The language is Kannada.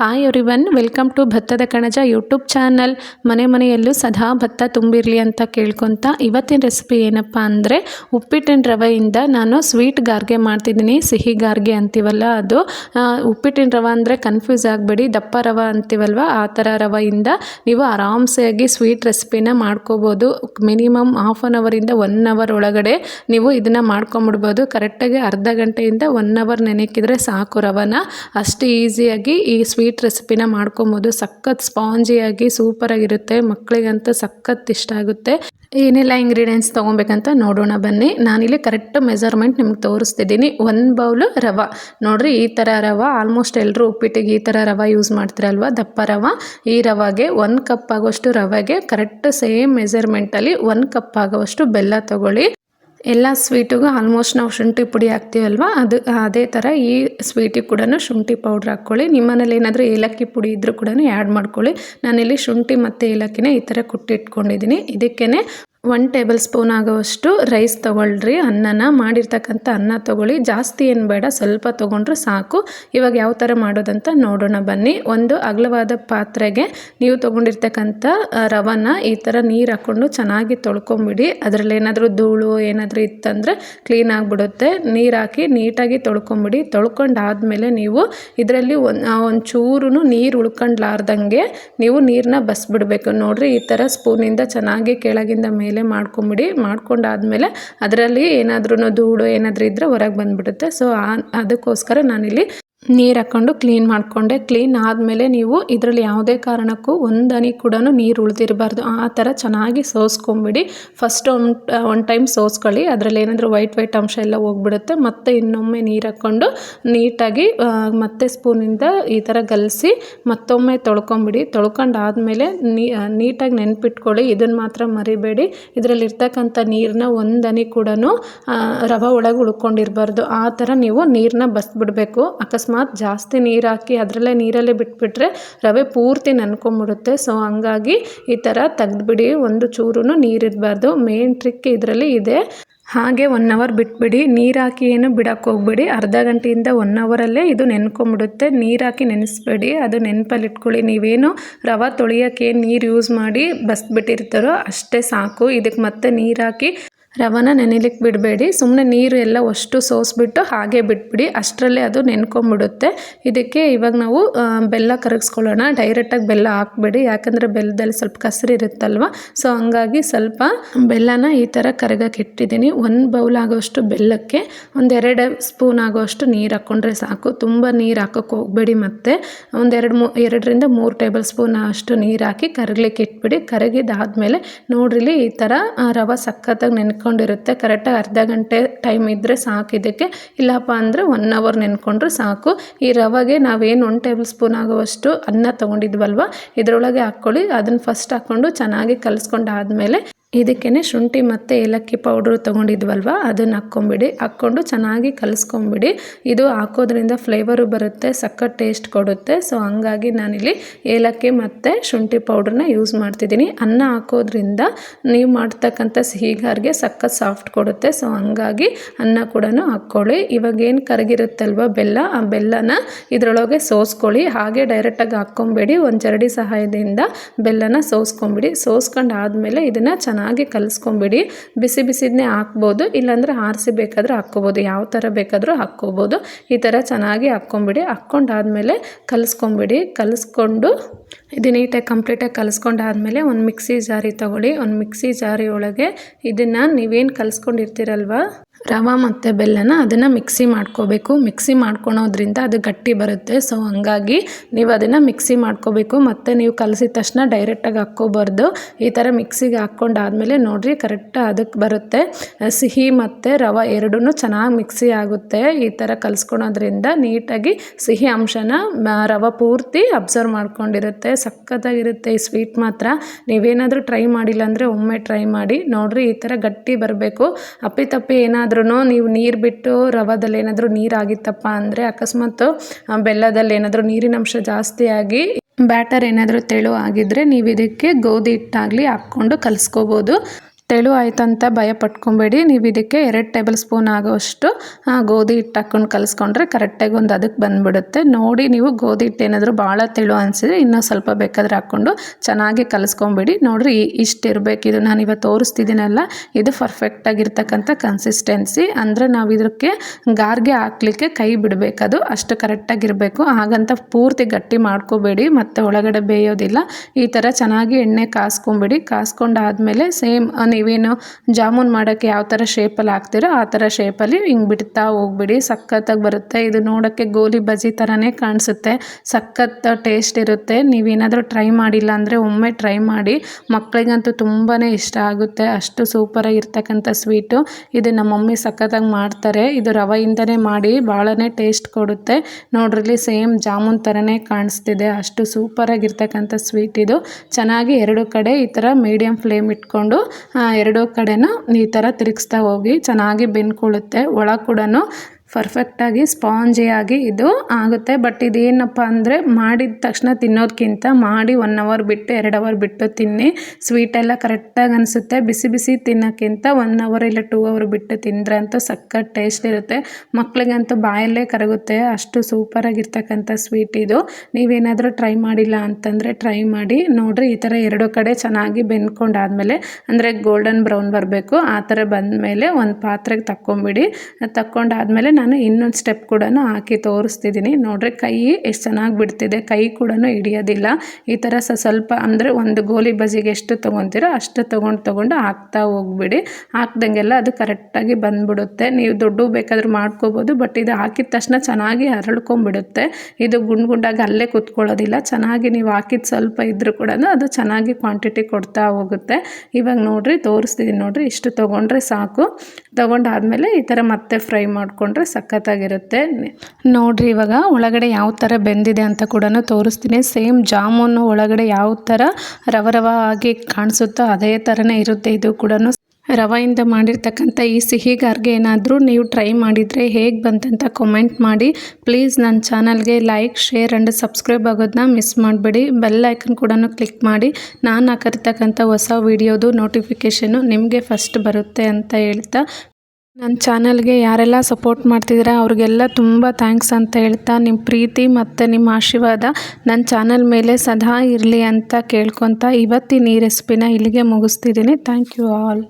ಹಾಯ್ ಎವ್ರಿವನ್ ವೆಲ್ಕಮ್ ಟು ಭತ್ತದ ಕಣಜ ಯೂಟ್ಯೂಬ್ ಚಾನಲ್ ಮನೆ ಮನೆಯಲ್ಲೂ ಸದಾ ಭತ್ತ ತುಂಬಿರಲಿ ಅಂತ ಕೇಳ್ಕೊತಾ ಇವತ್ತಿನ ರೆಸಿಪಿ ಏನಪ್ಪ ಅಂದರೆ ಉಪ್ಪಿಟ್ಟಿನ ರವೆಯಿಂದ ನಾನು ಸ್ವೀಟ್ ಗಾರ್ಗೆ ಮಾಡ್ತಿದ್ದೀನಿ, ಸಿಹಿ ಗಾರ್ಗೆ ಅಂತೀವಲ್ಲ ಅದು. ಉಪ್ಪಿಟ್ಟಿನ ರವೆ ಅಂದರೆ ಕನ್ಫ್ಯೂಸ್ ಆಗಬೇಡಿ, ದಪ್ಪ ರವೆ ಅಂತೀವಲ್ವ? ಆ ಥರ ರವೆಯಿಂದ ನೀವು ಆರಾಮ್ಸೆಯಾಗಿ ಸ್ವೀಟ್ ರೆಸಿಪಿನ ಮಾಡ್ಕೋಬೋದು. ಮಿನಿಮಮ್ ಹಾಫ್ ಆನ್ ಅವರಿಂದ ಒನ್ ಅವರ್ ಒಳಗಡೆ ನೀವು ಇದನ್ನು ಮಾಡ್ಕೊಂಬಿಡ್ಬೋದು ಕರೆಕ್ಟಾಗಿ ಅರ್ಧ ಗಂಟೆಯಿಂದ ಒನ್ ಅವರ್ ನೆನೆಕಿದ್ರೆ ಸಾಕು ರವನ. ಅಷ್ಟು ಈಸಿಯಾಗಿ ಈ ಸ್ವೀಟ್ ರೆಸಿಪಿನ ಮಾಡ್ಕೊಬೋದು. ಸಖತ್ ಸ್ಪಾಂಜಿಯಾಗಿ ಸೂಪರಾಗಿರುತ್ತೆ ಮಕ್ಕಳಿಗಂತೂ ಸಖತ್ ಇಷ್ಟ ಆಗುತ್ತೆ. ಏನೆಲ್ಲ ಇಂಗ್ರೀಡಿಯೆಂಟ್ಸ್ ತೊಗೊಬೇಕಂತ ನೋಡೋಣ ಬನ್ನಿ. ನಾನಿಲ್ಲಿ ಕರೆಕ್ಟ್ ಮೆಜರ್ಮೆಂಟ್ ನಿಮ್ಗೆ ತೋರಿಸ್ತಿದ್ದೀನಿ. ಒಂದು ಬೌಲು ರವೆ. ನೋಡ್ರಿ, ಈ ಥರ ರವೆ ಆಲ್ಮೋಸ್ಟ್ ಎಲ್ಲರೂ ಉಪ್ಪಿಟ್ಟಿಗೆ ಈ ಥರ ರವೆ ಯೂಸ್ ಮಾಡ್ತಿರಲ್ವ? ದಪ್ಪ ರವೆ. ಈ ರವೆಗೆ ಒಂದು ಕಪ್ ಆಗೋಷ್ಟು ರವೆಗೆ ಕರೆಕ್ಟ್ ಸೇಮ್ ಮೆಜರ್ಮೆಂಟಲ್ಲಿ ಒಂದು ಕಪ್ ಆಗೋವಷ್ಟು ಬೆಲ್ಲ ತಗೊಳ್ಳಿ. ಎಲ್ಲ ಸ್ವೀಟಿಗೂ ಆಲ್ಮೋಸ್ಟ್ ನಾವು ಶುಂಠಿ ಪುಡಿ ಹಾಕ್ತೀವಲ್ವ? ಅದು, ಅದೇ ಥರ ಈ ಸ್ವೀಟಿಗೆ ಕೂಡ ಶುಂಠಿ ಪೌಡ್ರ್ ಹಾಕ್ಕೊಳ್ಳಿ. ನಿಮ್ಮನೇಲಿ ಏನಾದರೂ ಏಲಕ್ಕಿ ಪುಡಿ ಇದ್ದರೂ ಕೂಡ ಆ್ಯಡ್ ಮಾಡ್ಕೊಳ್ಳಿ. ನಾನಿಲ್ಲಿ ಶುಂಠಿ ಮತ್ತು ಏಲಕ್ಕಿನ ಈ ಥರ ಕುಟ್ಟಿಟ್ಕೊಂಡಿದ್ದೀನಿ. ಇದಕ್ಕೇ ಒನ್ ಟೇಬಲ್ ಸ್ಪೂನ್ ಆಗೋವಷ್ಟು ರೈಸ್ ತೊಗೊಳ್ರಿ, ಅನ್ನನ ಮಾಡಿರ್ತಕ್ಕಂಥ ಅನ್ನ ತೊಗೊಳ್ಳಿ. ಜಾಸ್ತಿ ಏನು ಬೇಡ, ಸ್ವಲ್ಪ ತೊಗೊಂಡ್ರೆ ಸಾಕು. ಇವಾಗ ಯಾವ ಥರ ಮಾಡೋದಂತ ನೋಡೋಣ ಬನ್ನಿ. ಒಂದು ಅಗಲವಾದ ಪಾತ್ರೆಗೆ ನೀವು ತೊಗೊಂಡಿರ್ತಕ್ಕಂಥ ರವನ ಈ ಥರ ನೀರು ಹಾಕ್ಕೊಂಡು ಚೆನ್ನಾಗಿ ತೊಳ್ಕೊಂಬಿಡಿ. ಅದರಲ್ಲಿ ಏನಾದರೂ ಧೂಳು ಏನಾದರೂ ಇತ್ತಂದರೆ ಕ್ಲೀನ್ ಆಗಿಬಿಡುತ್ತೆ. ನೀರು ಹಾಕಿ ನೀಟಾಗಿ ತೊಳ್ಕೊಂಬಿಡಿ. ತೊಳ್ಕೊಂಡಾದಮೇಲೆ ನೀವು ಇದರಲ್ಲಿ ಒಂದು ಒಂದು ಚೂರು ನೀರು ಉಳ್ಕೊಂಡ್ಲಾರ್ದಂಗೆ ನೀವು ನೀರನ್ನ ಬಸ್ಬಿಡ್ಬೇಕು. ನೋಡಿರಿ ಈ ಥರ ಸ್ಪೂನಿಂದ ಚೆನ್ನಾಗಿ ಕೆಳಗಿಂದ ಮೇಲೆ ಮಾಡ್ಕೊಂಬಿಡಿ. ಮಾಡ್ಕೊಂಡಾದ್ಮೇಲೆ ಅದರಲ್ಲಿ ಏನಾದ್ರೂ ಧೂಳು ಏನಾದರೂ ಇದ್ದರೆ ಹೊರಗೆ ಬಂದುಬಿಡುತ್ತೆ. ಸೊ ಅದಕ್ಕೋಸ್ಕರ ನಾನಿಲ್ಲಿ ನೀರು ಹಾಕ್ಕೊಂಡು ಕ್ಲೀನ್ ಮಾಡಿಕೊಂಡೆ. ಕ್ಲೀನ್ ಆದಮೇಲೆ ನೀವು ಇದರಲ್ಲಿ ಯಾವುದೇ ಕಾರಣಕ್ಕೂ ಒಂದನಿ ಕೂಡ ನೀರು ಉಳಿದಿರಬಾರ್ದು. ಆ ಥರ ಚೆನ್ನಾಗಿ ಸೋಸ್ಕೊಂಬಿಡಿ. ಫಸ್ಟ್ ಒಂದು ಒನ್ ಟೈಮ್ ಸೋಸ್ಕೊಳ್ಳಿ. ಅದರಲ್ಲಿ ಏನಾದರೂ ವೈಟ್ ವೈಟ್ ಅಂಶ ಎಲ್ಲ ಹೋಗ್ಬಿಡುತ್ತೆ. ಮತ್ತೆ ಇನ್ನೊಮ್ಮೆ ನೀರು ಹಾಕ್ಕೊಂಡು ನೀಟಾಗಿ ಮತ್ತೆ ಸ್ಪೂನಿಂದ ಈ ಥರ ಗಲಸಿ ಮತ್ತೊಮ್ಮೆ ತೊಳ್ಕೊಂಬಿಡಿ. ತೊಳ್ಕೊಂಡಾದಮೇಲೆ ನೀ, ನೀಟಾಗಿ ನೆನ್ಪಿಟ್ಕೊಳ್ಳಿ. ಇದನ್ನು ಮಾತ್ರ ಮರಿಬೇಡಿ. ಇದರಲ್ಲಿರ್ತಕ್ಕಂಥ ನೀರನ್ನ ಒಂದನಿ ಕೂಡ ರವೆ ಒಳಗೆ ಉಳ್ಕೊಂಡಿರಬಾರ್ದು. ಆ ಥರ ನೀವು ನೀರನ್ನ ಬಸ್ಬಿಡಬೇಕು ಅಕಸ್ಮಾತ್ ಜಾಸ್ತಿ ನೀರು ಹಾಕಿ ಅದರಲ್ಲೇ ನೀರಲ್ಲೇ ಬಿಟ್ಬಿಟ್ರೆ ರವೆ ಪೂರ್ತಿ ನೆನ್ಕೊಂಬಿಡುತ್ತೆ. ಸೊ ಹಂಗಾಗಿ ಈ ಥರ ತೆಗೆದ್ಬಿಡಿ. ಒಂದು ಚೂರು ನೀರಿರಬಾರ್ದು ಮೇನ್ ಟ್ರಿಕ್ ಇದರಲ್ಲಿ ಇದೆ. ಹಾಗೆ ಒನ್ ಅವರ್ ಬಿಟ್ಬಿಡಿ. ನೀರು ಹಾಕಿ ಏನು ಬಿಡಕ್ಕೆ ಹೋಗ್ಬಿಡಿ. ಅರ್ಧ ಗಂಟೆಯಿಂದ ಒನ್ ಅವರಲ್ಲೇ ಇದು ನೆನ್ಕೊಂಬಿಡುತ್ತೆ. ನೀರು ಹಾಕಿ ನೆನೆಸ್ಬೇಡಿ. ಅದು ನೆನಪಲ್ಲಿ ಇಟ್ಕೊಳ್ಳಿ. ನೀವೇನು ರವೆ ತೊಳಿಯೋಕ್ಕೆ ನೀರು ಯೂಸ್ ಮಾಡಿ ಬಸ್ಬಿಟ್ಟಿರ್ತಾರೋ ಅಷ್ಟೇ ಸಾಕು. ಇದಕ್ಕೆ ಮತ್ತೆ ನೀರು ಹಾಕಿ ರವನ ನೆನೆಲಿಕ್ಕೆ ಬಿಡಬೇಡಿ. ಸುಮ್ಮನೆ ನೀರು ಎಲ್ಲ ಅಷ್ಟು ಸೋಸ್ಬಿಟ್ಟು ಹಾಗೆ ಬಿಟ್ಬಿಡಿ. ಅಷ್ಟರಲ್ಲೇ ಅದು ನೆನ್ಕೊಂಬಿಡುತ್ತೆ. ಇದಕ್ಕೆ ಇವಾಗ ನಾವು ಬೆಲ್ಲ ಕರಗಿಸ್ಕೊಳ್ಳೋಣ. ಡೈರೆಕ್ಟಾಗಿ ಬೆಲ್ಲ ಹಾಕ್ಬೇಡಿ. ಯಾಕಂದರೆ ಬೆಲ್ಲದಲ್ಲಿ ಸ್ವಲ್ಪ ಕಸರು ಇರುತ್ತಲ್ವ? ಸೊ ಹಂಗಾಗಿ ಸ್ವಲ್ಪ ಬೆಲ್ಲನ ಈ ಥರ ಕರಗಕ್ಕೆ ಇಟ್ಟಿದ್ದೀನಿ. ಒಂದು ಬೌಲ್ ಆಗೋಷ್ಟು ಬೆಲ್ಲಕ್ಕೆ ಒಂದೆರಡು ಸ್ಪೂನ್ ಆಗೋಷ್ಟು ನೀರು ಹಾಕ್ಕೊಂಡ್ರೆ ಸಾಕು. ತುಂಬ ನೀರು ಹಾಕೋಕ್ಕೆ ಹೋಗಬೇಡಿ ಮತ್ತೆ. ಒಂದೆರಡು ಮೂ, ಎರಡರಿಂದ ಮೂರು ಟೇಬಲ್ ಸ್ಪೂನ್ ಅಷ್ಟು ನೀರು ಹಾಕಿ ಕರಗ್ಲಿಕ್ಕೆ ಇಟ್ಬಿಡಿ. ಕರಗಿದಾದ್ಮೇಲೆ ನೋಡ್ರಿಲಿ ಈ ಥರ ರವ ರವೆ ಸಖತ್ತಾಗಿ ನೆನ್ಕೊಂಡಿರುತ್ತೆ ಕರೆಕ್ಟಾಗಿ ಅರ್ಧ ಗಂಟೆ ಟೈಮ್ ಇದ್ದರೆ ಸಾಕು ಇದಕ್ಕೆ. ಇಲ್ಲಪ್ಪ ಅಂದರೆ ಒನ್ ಅವರ್ ನೆನ್ಕೊಂಡ್ರೆ ಸಾಕು. ಈ ರವೆಗೆ ನಾವೇನು ಒನ್ ಟೇಬಲ್ ಸ್ಪೂನ್ ಆಗುವಷ್ಟು ಅನ್ನ ತೊಗೊಂಡಿದ್ವಲ್ವ? ಇದರೊಳಗೆ ಹಾಕ್ಕೊಳ್ಳಿ. ಅದನ್ನು ಫಸ್ಟ್ ಹಾಕ್ಕೊಂಡು ಚೆನ್ನಾಗಿ ಕಲಿಸ್ಕೊಂಡಾದ್ಮೇಲೆ ಇದಕ್ಕೇ ಶುಂಠಿ ಮತ್ತು ಏಲಕ್ಕಿ ಪೌಡ್ರು ತೊಗೊಂಡಿದ್ವಲ್ವ? ಅದನ್ನು ಹಾಕ್ಕೊಂಬಿಡಿ. ಹಾಕ್ಕೊಂಡು ಚೆನ್ನಾಗಿ ಕಲಿಸ್ಕೊಂಬಿಡಿ. ಇದು ಹಾಕೋದ್ರಿಂದ ಫ್ಲೇವರು ಬರುತ್ತೆ, ಸಖತ್ ಟೇಸ್ಟ್ ಕೊಡುತ್ತೆ. ಸೊ ಹಂಗಾಗಿ ನಾನಿಲ್ಲಿ ಏಲಕ್ಕಿ ಮತ್ತು ಶುಂಠಿ ಪೌಡ್ರನ್ನ ಯೂಸ್ ಮಾಡ್ತಿದ್ದೀನಿ. ಅನ್ನ ಹಾಕೋದ್ರಿಂದ ನೀವು ಮಾಡ್ತಕ್ಕಂಥ ಸಿಹಿಗಾರಿಗೆ ಸಖತ್ ಸಾಫ್ಟ್ ಕೊಡುತ್ತೆ. ಸೊ ಹಂಗಾಗಿ ಅನ್ನ ಕೂಡ ಹಾಕ್ಕೊಳ್ಳಿ. ಇವಾಗ ಏನು ಕರಗಿರುತ್ತಲ್ವ ಬೆಲ್ಲ? ಆ ಬೆಲ್ಲನ ಇದರೊಳಗೆ ಸೋಸ್ಕೊಳ್ಳಿ. ಹಾಗೆ ಡೈರೆಕ್ಟಾಗಿ ಹಾಕ್ಕೊಂಬೇಡಿ. ಒಂದು ಜರಡಿ ಸಹಾಯದಿಂದ ಬೆಲ್ಲನ ಸೋಸ್ಕೊಂಬಿಡಿ. ಸೋಸ್ಕೊಂಡು ಆದಮೇಲೆ ಇದನ್ನು ಚೆನ್ನಾಗಿ ಕಲಿಸ್ಕೊಂಬಿಡಿ. ಬಿಸಿ ಬಿಸಿದನ್ನೇ ಹಾಕ್ಬೋದು, ಇಲ್ಲಾಂದರೆ ಆರಿಸಿ ಬೇಕಾದರೂ ಹಾಕ್ಕೋಬೋದು, ಯಾವ ಥರ ಬೇಕಾದರೂ ಹಾಕ್ಕೋಬೋದು. ಈ ಥರ ಚೆನ್ನಾಗಿ ಹಾಕ್ಕೊಂಬಿಡಿ. ಹಾಕ್ಕೊಂಡಾದ್ಮೇಲೆ ಕಲಿಸ್ಕೊಂಬಿಡಿ. ಕಲಿಸ್ಕೊಂಡು, ಇದು ನೀಟಾಗಿ ಕಂಪ್ಲೀಟಾಗಿ ಕಲಿಸ್ಕೊಂಡಾದ್ಮೇಲೆ ಒಂದು ಮಿಕ್ಸಿ ಜಾರಿ ತೊಗೊಳ್ಳಿ. ಒಂದು ಮಿಕ್ಸಿ ಜಾರಿ ಒಳಗೆ ಇದನ್ನು ನೀವೇನು ಕಲಿಸ್ಕೊಂಡಿರ್ತೀರಲ್ವ? ರವೆ ಮತ್ತು ಬೆಲ್ಲನ ಅದನ್ನು ಮಿಕ್ಸಿ ಮಾಡ್ಕೋಬೇಕು. ಮಿಕ್ಸಿ ಮಾಡ್ಕೊಳೋದ್ರಿಂದ ಅದು ಗಟ್ಟಿ ಬರುತ್ತೆ. ಸೊ ಹಂಗಾಗಿ ನೀವು ಅದನ್ನು ಮಿಕ್ಸಿ ಮಾಡ್ಕೋಬೇಕು. ಮತ್ತು ನೀವು ಕಲಸಿದ ತಕ್ಷಣ ಡೈರೆಕ್ಟಾಗಿ ಹಾಕ್ಕೋಬಾರ್ದು. ಈ ಥರ ಮಿಕ್ಸಿಗೆ ಹಾಕ್ಕೊಂಡಾದಮೇಲೆ ನೋಡಿರಿ ಕರೆಕ್ಟ್ ಅದಕ್ಕೆ ಬರುತ್ತೆ. ಸಿಹಿ ಮತ್ತು ರವೆ ಎರಡೂ ಚೆನ್ನಾಗಿ ಮಿಕ್ಸಿ ಆಗುತ್ತೆ. ಈ ಥರ ಕಲಿಸ್ಕೊಳೋದ್ರಿಂದ ನೀಟಾಗಿ ಸಿಹಿ ಅಂಶನ ರವೆ ಪೂರ್ತಿ ಅಬ್ಸರ್ವ್ ಮಾಡ್ಕೊಂಡಿರುತ್ತೆ. ಸಖತ್ತಾಗಿರುತ್ತೆ. ಈ ಸ್ವೀಟ್ ಮಾತ್ರ. ನೀವೇನಾದರೂ ಟ್ರೈ ಮಾಡಿಲ್ಲ ಅಂದರೆ ಒಮ್ಮೆ ಟ್ರೈ ಮಾಡಿ. ನೋಡಿರಿ ಈ ಥರ ಗಟ್ಟಿ ಬರಬೇಕು. ಅಪ್ಪಿತಪ್ಪಿ ಏನಾದ್ರೂ ನೀವು ನೀರು ಬಿಟ್ಟು ರವದಲ್ಲಿ ಏನಾದರೂ ನೀರು ಆಗಿತ್ತಪ್ಪ ಅಂದರೆ ಅಕಸ್ಮಾತ್ ಬೆಲ್ಲದಲ್ಲಿ ಏನಾದರೂ ನೀರಿನ ಅಂಶ ಜಾಸ್ತಿ ಆಗಿ ಬ್ಯಾಟರ್ ಏನಾದರೂ ತೆಳು ಆಗಿದ್ದರೆ ನೀವು ಇದಕ್ಕೆ ಗೋಧಿ ಹಿಟ್ಟಾಗಲಿ ಹಾಕ್ಕೊಂಡು ಕಲಿಸ್ಕೋಬೋದು. ತೆಳು ಆಯ್ತಂತ ಭಯ ಪಟ್ಕೊಬೇಡಿ. ನೀವು ಇದಕ್ಕೆ ಎರಡು ಟೇಬಲ್ ಸ್ಪೂನ್ ಆಗೋಷ್ಟು ಗೋಧಿ ಹಿಟ್ಟು ಹಾಕ್ಕೊಂಡು ಕಲಿಸ್ಕೊಂಡ್ರೆ ಕರೆಕ್ಟಾಗಿ ಒಂದು ಅದಕ್ಕೆ ಬಂದುಬಿಡುತ್ತೆ. ನೋಡಿ ನೀವು ಗೋಧಿ ಹಿಟ್ಟು ಏನಾದರೂ ಭಾಳ ತೆಳು ಅನಿಸಿದ್ರೆ ಇನ್ನೂ ಸ್ವಲ್ಪ ಬೇಕಾದ್ರೆ ಹಾಕ್ಕೊಂಡು ಚೆನ್ನಾಗಿ ಕಲಿಸ್ಕೊಂಬಿಡಿ. ಇಷ್ಟು ಇರಬೇಕು. ಇದು ನಾನು ಇವಾಗ ತೋರಿಸ್ತಿದ್ದೀನಲ್ಲ ಇದು ಪರ್ಫೆಕ್ಟಾಗಿರ್ತಕ್ಕಂಥ ಕನ್ಸಿಸ್ಟೆನ್ಸಿ ಅಂದರೆ ನಾವು ಇದಕ್ಕೆ ಗಾರ್ಗೆ ಹಾಕ್ಲಿಕ್ಕೆ ಕೈ ಬಿಡಬೇಕದು ಅಷ್ಟು ಕರೆಕ್ಟಾಗಿರಬೇಕು ಹಾಗಂತ ಪೂರ್ತಿ ಗಟ್ಟಿ ಮಾಡ್ಕೋಬೇಡಿ. ಮತ್ತು ಒಳಗಡೆ ಬೇಯೋದಿಲ್ಲ. ಈ ಥರ ಚೆನ್ನಾಗಿ ಎಣ್ಣೆ ಕಾಸ್ಕೊಂಬಿಡಿ. ಕಾಸ್ಕೊಂಡಾದ್ಮೇಲೆ ಸೇಮ್ ನೀವೇನು ಜಾಮೂನ್ ಮಾಡೋಕ್ಕೆ ಯಾವ ಥರ ಶೇಪಲ್ಲಿ ಹಾಕ್ತೀರೋ ಆ ಥರ ಶೇಪಲ್ಲಿ ಹಿಂಗೆ ಬಿಡ್ತಾ ಹೋಗ್ಬಿಡಿ. ಸಖತ್ತಾಗಿ ಬರುತ್ತೆ. ಇದು ನೋಡೋಕ್ಕೆ ಗೋಲಿ ಬಜಿ ಥರನೇ ಕಾಣಿಸುತ್ತೆ. ಸಖತ್ ಟೇಸ್ಟ್ ಇರುತ್ತೆ. ನೀವೇನಾದರೂ ಟ್ರೈ ಮಾಡಿಲ್ಲ ಅಂದರೆ ಒಮ್ಮೆ ಟ್ರೈ ಮಾಡಿ. ಮಕ್ಕಳಿಗಂತೂ ತುಂಬಾ ಇಷ್ಟ ಆಗುತ್ತೆ. ಅಷ್ಟು ಸೂಪರಾಗಿರ್ತಕ್ಕಂಥ ಸ್ವೀಟು ಇದು ನಮ್ಮ ಮಮ್ಮಿ ಸಖತ್ತಾಗಿ ಮಾಡ್ತಾರೆ. ಇದು ರವೆಯಿಂದನೇ ಮಾಡಿ ಭಾಳನೇ ಟೇಸ್ಟ್ ಕೊಡುತ್ತೆ. ನೋಡ್ರಲ್ಲಿ ಸೇಮ್ ಜಾಮೂನ್ ಥರನೇ ಕಾಣಿಸ್ತಿದೆ. ಅಷ್ಟು ಸೂಪರಾಗಿರ್ತಕ್ಕಂಥ ಸ್ವೀಟ್ ಇದು. ಚೆನ್ನಾಗಿ ಎರಡು ಕಡೆ ಈ ಥರ ಮೀಡಿಯಮ್ ಫ್ಲೇಮ್ ಇಟ್ಕೊಂಡು ಎರಡೂ ಕಡೆನೂ ಈ ಥರ ತಿರುಗಿಸ್ತಾ ಹೋಗಿ ಚೆನ್ನಾಗಿ ಬೆಂದ್ಕೊಳ್ಳುತ್ತೆ. ಒಳಗೆ ಕೂಡ ಪರ್ಫೆಕ್ಟಾಗಿ ಸ್ಪಾಂಜಿಯಾಗಿ ಇದು ಆಗುತ್ತೆ. ಬಟ್ ಇದೇನಪ್ಪ ಅಂದರೆ ಮಾಡಿದ ತಕ್ಷಣ ತಿನ್ನೋದಕ್ಕಿಂತ ಮಾಡಿ ಒನ್ ಅವರ್ ಬಿಟ್ಟು, ಎರಡು ಅವರ್ ಬಿಟ್ಟು ತಿನ್ನಿ. ಸ್ವೀಟೆಲ್ಲ ಕರೆಕ್ಟಾಗಿ ಅನಿಸುತ್ತೆ. ಬಿಸಿ ಬಿಸಿ ತಿನ್ನೋಕ್ಕಿಂತ ಒನ್ ಅವರ್ ಇಲ್ಲ ಟೂ ಅವರ್ ಬಿಟ್ಟು ತಿಂದ್ರೆ ಅಂತೂ ಸಖತ್ ಟೇಸ್ಟ್ ಇರುತ್ತೆ. ಮಕ್ಕಳಿಗಂತೂ ಬಾಯಲ್ಲೇ ಕರಗುತ್ತೆ. ಅಷ್ಟು ಸೂಪರಾಗಿರ್ತಕ್ಕಂಥ ಸ್ವೀಟ್ ಇದು. ನೀವೇನಾದರೂ ಟ್ರೈ ಮಾಡಿಲ್ಲ ಅಂತಂದರೆ ಟ್ರೈ ಮಾಡಿ. ನೋಡಿರಿ, ಈ ಥರ ಎರಡು ಕಡೆ ಚೆನ್ನಾಗಿ ಬೆಂದ್ಕೊಂಡಾದ್ಮೇಲೆ, ಅಂದರೆ ಗೋಲ್ಡನ್ ಬ್ರೌನ್ ಬರಬೇಕು. ಆ ಥರ ಬಂದಮೇಲೆ ಒಂದು ಪಾತ್ರೆಗೆ ತಕ್ಕೊಂಬಿಡಿ. ತಕ್ಕೊಂಡಾದ್ಮೇಲೆ ನಾನು ಇನ್ನೊಂದು ಸ್ಟೆಪ್ ಕೂಡ ಹಾಕಿ ತೋರಿಸ್ತಿದ್ದೀನಿ ನೋಡ್ರಿ, ಕೈ ಎಷ್ಟು ಚೆನ್ನಾಗಿ ಬಿಡ್ತಿದೆ. ಕೈ ಕೂಡ ಹಿಡಿಯೋದಿಲ್ಲ. ಈ ಥರ ಸ ಸ್ವಲ್ಪ ಅಂದರೆ ಒಂದು ಗೋಲಿ ಬಜಿಗೆ ಎಷ್ಟು ತೊಗೊತೀರೋ ಅಷ್ಟು ತೊಗೊಂಡು ತೊಗೊಂಡು ಹಾಕ್ತಾ ಹೋಗ್ಬಿಡಿ. ಹಾಕ್ದಂಗೆಲ್ಲ ಅದು ಕರೆಕ್ಟಾಗಿ ಬಂದ್ಬಿಡುತ್ತೆ. ನೀವು ದೊಡ್ಡ ಬೇಕಾದರೂ ಮಾಡ್ಕೋಬೋದು ಬಟ್ ಇದು ಹಾಕಿದ ತಕ್ಷಣ ಚೆನ್ನಾಗಿ ಹರಳ್ಕೊಂಬಿಡುತ್ತೆ. ಇದು ಗುಂಡು ಗುಂಡಾಗಿ ಅಲ್ಲೇ ಕೂತ್ಕೊಳ್ಳೋದಿಲ್ಲ. ಚೆನ್ನಾಗಿ ನೀವು ಹಾಕಿದ ಸ್ವಲ್ಪ ಇದ್ರೂ ಕೂಡ ಅದು ಚೆನ್ನಾಗಿ ಕ್ವಾಂಟಿಟಿ ಕೊಡ್ತಾ ಹೋಗುತ್ತೆ. ಇವಾಗ ನೋಡ್ರಿ ತೋರಿಸ್ತಿದ್ದೀನಿ ನೋಡ್ರಿ, ಇಷ್ಟು ತೊಗೊಂಡ್ರೆ ಸಾಕು. ತೊಗೊಂಡಾದ್ಮೇಲೆ ಈ ಥರ ಮತ್ತೆ ಫ್ರೈ ಮಾಡಿಕೊಂಡ್ರೆ ಸಖತ್ತಾಗಿರುತ್ತೆ. ನೋಡ್ರಿ, ಇವಾಗ ಒಳಗಡೆ ಯಾವ ಥರ ಬೆಂದಿದೆ ಅಂತ ಕೂಡ ತೋರಿಸ್ತೀನಿ. ಸೇಮ್ ಜಾಮೂನು ಒಳಗಡೆ ಯಾವ ಥರ ರವ ಆಗಿ ಕಾಣಿಸುತ್ತೋ ಅದೇ ಥರನೇ ಇರುತ್ತೆ. ಇದು ಕೂಡ ರವೆಯಿಂದ ಮಾಡಿರ್ತಕ್ಕಂಥ ಈ ಸಿಹಿ ಗಾರ್ಗೆ ಏನಾದರೂ ನೀವು ಟ್ರೈ ಮಾಡಿದರೆ ಹೇಗೆ ಬಂತಂತ ಕಮೆಂಟ್ ಮಾಡಿ. ಪ್ಲೀಸ್ ನನ್ನ ಚಾನಲ್ಗೆ ಲೈಕ್ ಶೇರ್ ಆ್ಯಂಡ್ ಸಬ್ಸ್ಕ್ರೈಬ್ ಆಗೋದನ್ನ ಮಿಸ್ ಮಾಡಬೇಡಿ. ಬೆಲ್ ಐಕನ್ ಕೂಡ ಕ್ಲಿಕ್ ಮಾಡಿ. ನಾನು ಹಾಕಿರ್ತಕ್ಕಂಥ ಹೊಸ ವಿಡಿಯೋದು ನೋಟಿಫಿಕೇಷನು ನಿಮಗೆ ಫಸ್ಟ್ ಬರುತ್ತೆ ಅಂತ ಹೇಳ್ತಾ ನನ್ನ ಚಾನಲ್ಗೆ ಯಾರೆಲ್ಲ ಸಪೋರ್ಟ್ ಮಾಡ್ತಿದ್ದೀರಾ, ಅವ್ರಿಗೆಲ್ಲ ತುಂಬ ಥ್ಯಾಂಕ್ಸ್ ಅಂತ ಹೇಳ್ತಾ ನಿಮ್ಮ ಪ್ರೀತಿ ಮತ್ತು ನಿಮ್ಮ ಆಶೀರ್ವಾದ ನನ್ನ ಚಾನಲ್ ಮೇಲೆ ಸದಾ ಇರಲಿ ಅಂತ ಕೇಳ್ಕೊತಾ ಇವತ್ತಿನ ಈ ರೆಸಿಪಿನ ಇಲ್ಲಿಗೆ ಮುಗಿಸ್ತಿದ್ದೀನಿ. Thank you all.